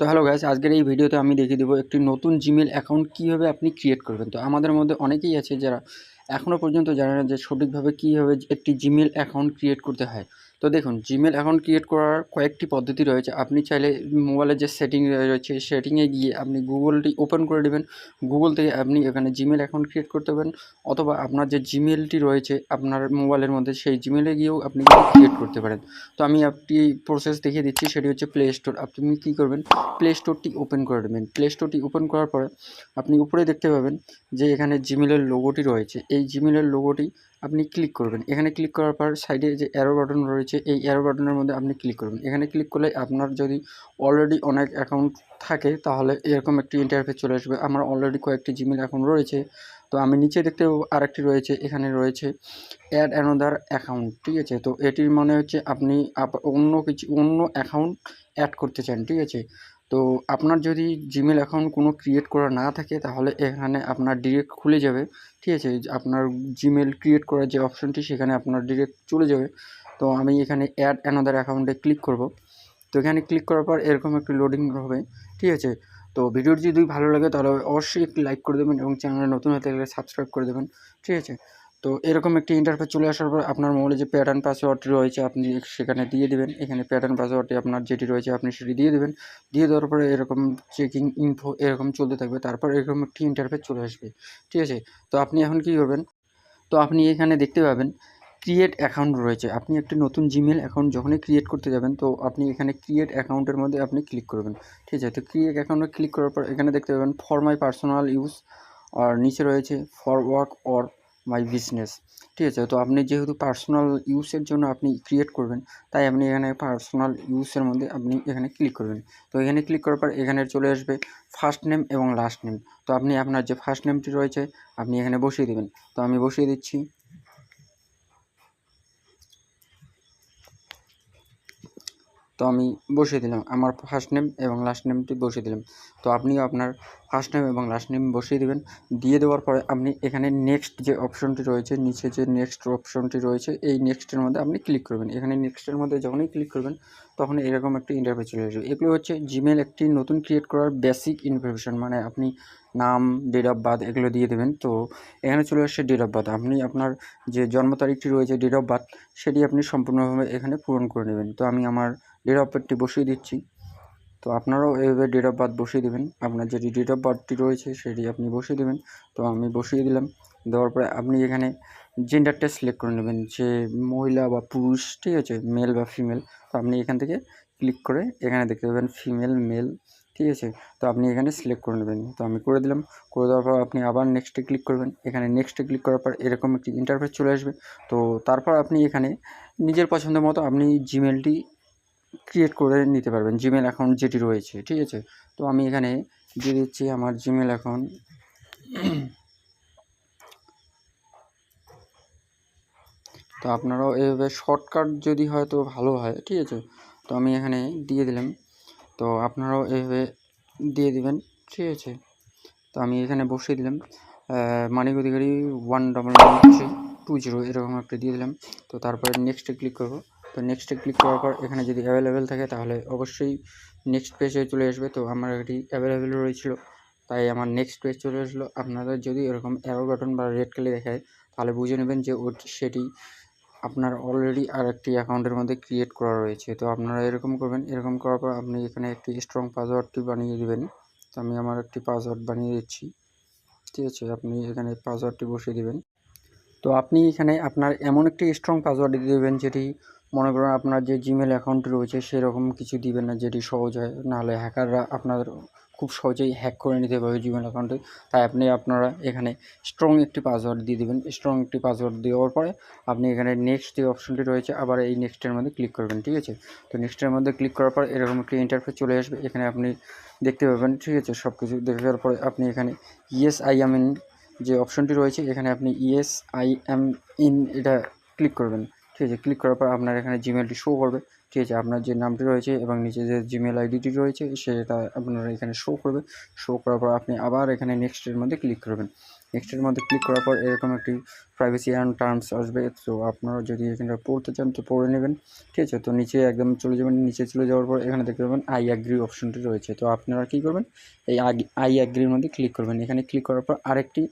তো hello guys আজকের এই ভিডিওতে আমি দেখিয়ে দেবো একটি নতুন জিমেল অ্যাকাউন্ট কীভাবে আপনি ক্রিয়েট করবেন। তো আমাদের মধ্যে অনেকেই আছে যারা এখনও পর্যন্ত জানে না যে সঠিকভাবে কীভাবে একটি জিমেল অ্যাকাউন্ট ক্রিয়েট করতে হয়। তো দেখুন জিমেল অ্যাকাউন্ট ক্রিয়েট করার কয়েকটি পদ্ধতি রয়েছে। আপনি চাইলে মোবাইলের যে সেটিং রয়েছে সেটিংয়ে গিয়ে আপনি গুগলটি ওপেন করে দেবেন। গুগল থেকে আপনি এখানে জিমেল অ্যাকাউন্ট ক্রিয়েট করতে পারেন। অথবা আপনার যে জিমেলটি রয়েছে, আপনার মোবাইলের মধ্যে সেই জিমেলে গিয়েও আপনি ক্রিয়েট করতে পারেন। তো আমি একটি প্রসেস দেখিয়ে দিচ্ছি, সেটি হচ্ছে প্লে স্টোর আপনি কী করবেন? প্লে স্টোরটি ওপেন করে দেবেন। প্লে স্টোরটি ওপেন করার পরে আপনি উপরে দেখতে পাবেন যে এখানে জিমেলের লোগোটি রয়েছে। এই জিমেলের লোগোটি আপনি ক্লিক করবেন। এখানে ক্লিক করার পর সাইডে যে অ্যারো বাটন রয়েছে, এই অ্যারো বাটনের মধ্যে আপনি ক্লিক করবেন। এখানে ক্লিক করলে আপনার যদি অলরেডি অনেক অ্যাকাউন্ট থাকে, তাহলে এরকম একটি ইন্টারফেস চলে আসবে। আমার অলরেডি কয়েকটি জিমেল অ্যাকাউন্ট রয়েছে। তো আমি নিচে দেখতে আরেকটি রয়েছে, এখানে রয়েছে অ্যাড অ্যানোদার অ্যাকাউন্ট ঠিক আছে? তো এটির মানে হচ্ছে আপনি অন্য কিছু অন্য অ্যাকাউন্ট অ্যাড করতে চান, ঠিক আছে? তো আপনার যদি জিমেল অ্যাকাউন্ট কোনো ক্রিয়েট করা না থাকে, তাহলে এখানে আপনার ডিরেক্ট খুলে যাবে। ঠিক আছে? আপনার জিমেল ক্রিয়েট করার যে অপশনটি সেখানে আপনার ডিরেক্ট চলে যাবে। তো আমি এখানে অ্যাড অ্যানাদার অ্যাকাউন্টে ক্লিক করব। তো এখানে ক্লিক করার পর এরকম একটি লোডিং হবে। ঠিক আছে? তো ভিডিওটি যদি ভালো লাগে, তাহলে অবশ্যই একটি লাইক করে দেবেন এবং চ্যানেলে নতুন হতে গেলে সাবস্ক্রাইব করে দেবেন। ঠিক আছে? তো এরকম একটি ইন্টারফেস চলে আসার পর আপনার মোবাইলে যে প্যাটার্ন পাসওয়ার্ডটি রয়েছে, আপনি সেখানে দিয়ে দেবেন। এখানে প্যাটার্ন পাসওয়ার্ডটি আপনার যেটি রয়েছে, আপনি সেটি দিয়ে দেবেন। দিয়ে দেওয়ার পরে এরকম চেকিং ইনফো এরকম চলতে থাকবে। তারপর এরকম একটি ইন্টারফেস চলে আসবে। ঠিক আছে? তো আপনি এখন কী করবেন? তো আপনি এখানে দেখতে পাবেন ক্রিয়েট অ্যাকাউন্ট রয়েছে। আপনি একটি নতুন জিমেল অ্যাকাউন্ট যখনই ক্রিয়েট করতে যাবেন, তো আপনি এখানে ক্রিয়েট অ্যাকাউন্টের মধ্যে আপনি ক্লিক করবেন। ঠিক আছে? তো ক্রিয়েট অ্যাকাউন্টে ক্লিক করার পর এখানে দেখতে পাবেন ফর মাই পার্সোনাল ইউজ আর নিচে রয়েছে for work or my business ঠিক আছে, তো আপনি যেহেতু পার্সোনাল ইউজের জন্য আপনি ক্রিয়েট করবেন, তাই আপনি এখানে পার্সোনাল ইউজের মধ্যে আপনি এখানে ক্লিক করবেন। তো এখানে ক্লিক করার পর এখানে চলে আসবে ফার্স্ট নেম এবং লাস্ট নেম তো আপনি আপনার যে ফার্স্ট নেমটি রয়েছে, আপনি এখানে বসিয়ে দেবেন। তো আমি বসিয়ে দিচ্ছি। তো আমি বসিয়ে দিলাম, আমার ফার্স্ট নেম এবং লাস্ট নেমটি বসিয়ে দিলাম। তো আপনিও আপনার ফার্স্ট নেম এবং লাস্ট নেম বসিয়ে দেবেন। দিয়ে দেওয়ার পরে আপনি এখানে নেক্সট যে অপশনটি রয়েছে, নিচে যে নেক্সট অপশনটি রয়েছে, এই নেক্সটের মধ্যে আপনি ক্লিক করবেন। এখানে নেক্সটের মধ্যে যখনই ক্লিক করবেন, তখন এরকম একটি ইন্টারভিউ চলে আসবে। এগুলো হচ্ছে জিমেল একটি নতুন ক্রিয়েট করার বেসিক ইনফরমেশন মানে আপনি নাম ডেট অফ বার্থ এগুলো দিয়ে দেবেন। তো এখানে চলে আসছে ডেট অফ বার্থ আপনি আপনার যে জন্ম তারিখটি রয়েছে ডেট অফ বার্থ সেটি আপনি সম্পূর্ণভাবে এখানে পূরণ করে নেবেন। তো আমি আমার ডেট অফ বার্থটি বসিয়ে দিচ্ছি। তো আপনারাও এইভাবে ডেট অফ বার্থ বসিয়ে দেবেন। আপনার যেটি ডেট অফ বার্থটি রয়েছে সেটি আপনি বসিয়ে দেবেন। তো আমি বসিয়ে দিলাম। দেওয়ার পরে আপনি এখানে জেন্ডারটা সিলেক্ট করে নেবেন। যে মহিলা বা পুরুষ, ঠিক আছে মেল বা ফিমেল তো আপনি এখান থেকে ক্লিক করে এখানে দেখতে পাবেন ফিমেল মেল ঠিক আছে? তো আপনি এখানে সিলেক্ট করে নেবেন। তো আমি করে দিলাম। করে দেওয়ার পর আপনি আবার নেক্সটে ক্লিক করবেন। এখানে নেক্সটে ক্লিক করার পর এরকম একটি ইন্টারফেস চলে আসবে। তো তারপর আপনি এখানে নিজের পছন্দ মতো আপনি জিমেলটি ক্রিয়েট করে নিতে পারবেন জিমেল অ্যাকাউন্ট যেটি রয়েছে, ঠিক আছে? তো আমি এখানে দিয়ে দিচ্ছি আমার জিমেল অ্যাকাউন্ট তো আপনারাও এভাবে শর্টকাট যদি হয় তো ভালো হয়, ঠিক আছে? তো আমি এখানে দিয়ে দিলাম। তো আপনারাও এভাবে দিয়ে দিবেন, ঠিক আছে? তো আমি এখানে বসিয়ে দিলাম। Manik Adhikari one double nine three two zero এরকম একটা দিয়ে দিলাম। তো তারপরে নেক্সটে ক্লিক করব। তো নেক্সটে ক্লিক করার পর এখানে যদি অ্যাভেলেবেল থাকে তাহলে অবশ্যই নেক্সট পেজে চলে আসবে। তো আমার এটি অ্যাভেলেবেল রয়েছিল, তাই আমার নেক্সট পেজ চলে আসলো। আপনাদের যদি এরকম অ্যারো বাটন বা রেড কালি দেখায়, তাহলে বুঝে নেবেন যে ওটি সেটি আপনার অলরেডি আর একটি অ্যাকাউন্টের মধ্যে ক্রিয়েট করা রয়েছে। তো আপনারা এরকম করবেন, এরকম করার পর আপনি এখানে একটি স্ট্রং পাসওয়ার্ডটি বানিয়ে দেবেন। তো আমি আমার একটি পাসওয়ার্ড বানিয়ে দিচ্ছি। ঠিক আছে, আপনি এখানে পাসওয়ার্ডটি বসিয়ে দেবেন। তো আপনি এখানে আপনার এমন একটি স্ট্রং পাসওয়ার্ড দিয়ে দেবেন, যেটি মনে করুন আপনার যে জিমেল অ্যাকাউন্ট রয়েছে, সেরকম কিছু দিবেন না, যেটি সহজ হয়। নাহলে হ্যাকাররা আপনার খুব সহজেই হ্যাক করে নিতে পারবে জিমেল অ্যাকাউন্টে তাই আপনি আপনারা এখানে স্ট্রং একটি পাসওয়ার্ড দিয়ে দেবেন। স্ট্রং একটি পাসওয়ার্ড দেওয়ার পরে আপনি এখানে নেক্সট যে অপশনটি রয়েছে, আবার এই নেক্সটের মধ্যে ক্লিক করবেন, ঠিক আছে? তো নেক্সটের মধ্যে ক্লিক করার পর এরকম একটি ইন্টারফেস চলে আসবে। এখানে আপনি দেখতে পাবেন, ঠিক আছে? সব কিছু দেখার পরে আপনি এখানে ইয়েস আই এম ইন যে অপশনটি রয়েছে, এখানে আপনি ইয়েস আই এম ইন এটা ক্লিক করবেন। ঠিক আছে ক্লিক করার পর আপনার এখানে জিমেলটি শো করবে। ঠিক আছে, আপনার যে নামটি রয়েছে এবং নিচে যে জিমেল আইডিটি রয়েছে, সেটা আপনার এখানে শো করবে। শো করার পর আপনি আবার এখানে নেক্সটের মধ্যে ক্লিক করবেন। নেক্সটের মধ্যে ক্লিক করার পর এরকম একটি প্রাইভেসি অ্যান্ড টার্মস আসবে। তো আপনারা যদি এখানে পড়তে চান, তো পড়ে নেবেন। ঠিক আছে, তো নিচে একদম চলে যাবেন। নিচে চলে যাওয়ার পর এখানে দেখতে পাবেন আই অ্যাগ্রি অপশনটি রয়েছে। তো আপনারা কী করবেন? এই আই অ্যাগ্রির মধ্যে ক্লিক করবেন। এখানে ক্লিক করার পর আরেকটি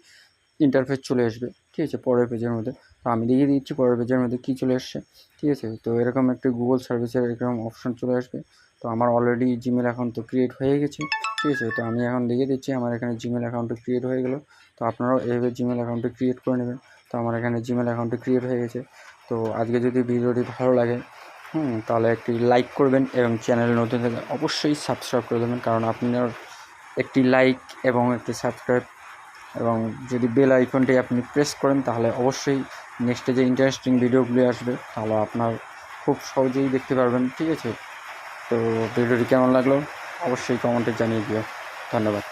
ইন্টারফেস চলে আসবে। ঠিক আছে, পরের পেজের মধ্যে। তো আমি দেখিয়ে দিচ্ছি পরের পেজের মধ্যে কী চলে আসছে ঠিক আছে? তো এরকম একটি গুগল সার্ভিসের এরকম অপশন চলে আসবে। তো আমার অলরেডি জিমেল অ্যাকাউন্ট তো ক্রিয়েট হয়ে গেছে, ঠিক আছে? তো আমি এখন দেখিয়ে দিচ্ছি আমার এখানে জিমেল অ্যাকাউন্টটা ক্রিয়েট হয়ে গেলো। তো আপনারাও এইভাবে জিমেল অ্যাকাউন্টটা ক্রিয়েট করে নেবেন। তো আমার এখানে জিমেল অ্যাকাউন্টটা ক্রিয়েট হয়ে গেছে। তো আজকে যদি ভিডিওটি ভালো লাগে, হুম, তাহলে একটি লাইক করবেন এবং চ্যানেল নতুন থেকে অবশ্যই সাবস্ক্রাইব করে দেবেন। কারণ আপনার একটি লাইক এবং একটি সাবস্ক্রাইব এবং যদি বেল আইকনটি আপনি প্রেস করেন, তাহলে অবশ্যই নেক্সটে যে ইন্টারেস্টিং ভিডিওগুলি আসবে, তাহলে আপনার খুব সহজেই দেখতে পারবেন, ঠিক আছে? তো ভিডিওটি কেমন লাগল? অবশ্যই কমেন্টে জানিয়ে দিও। ধন্যবাদ।